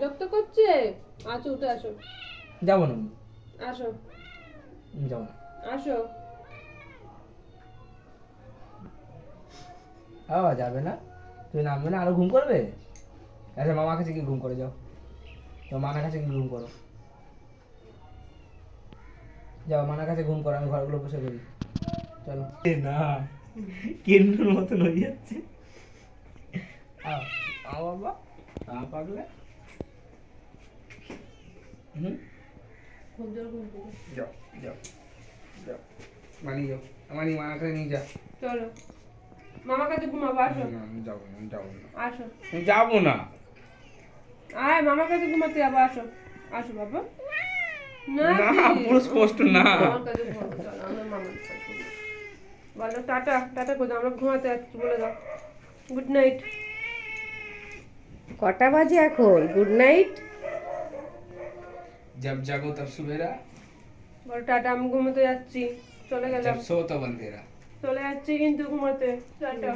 বিরক্ত করছে? আচ্ছা উঠে আসো। যাব না। আসো। আমি যাব না। আসো। বাবা যাবে না? তুমি নামবে না? আরও ঘুম করবে? আচ্ছা মামার কাছে কি ঘুম করে যাও। তোমার মানার কাছে কি ঘুম করো। যাও মানার কাছে ঘুম করো আমি ঘরগুলো বসে করি চলো। এ না কেন্দ্রের মতন হয়ে যাচ্ছে। আও আও বাবা আ পাগলে। হুম। যাও যাও যাও। মানি যাও মানি মানার কাছে নিয়ে যা। চলো। মামার কাছে ঘুমাবো আসো। না আমি যাব না যাব না। আসো। যাব না। আয় মামার কাছে ঘুমাতে যাব আসো। আসো বাবা। না পুরো স্পষ্ট মামার মামার। বলো টাটা টাটা করে আমরা ঘুমাতে যাচ্ছি বলে দাও। Good night. কটা বাজে এখন? Good night. जब जागो तब सवेरा বলো টাটা আমি ঘুমাতে যাচ্ছি চলে গেলাম जब सो तब अंधेरा চলে যাচ্ছি কিন্তু ঘুমাতে টাটা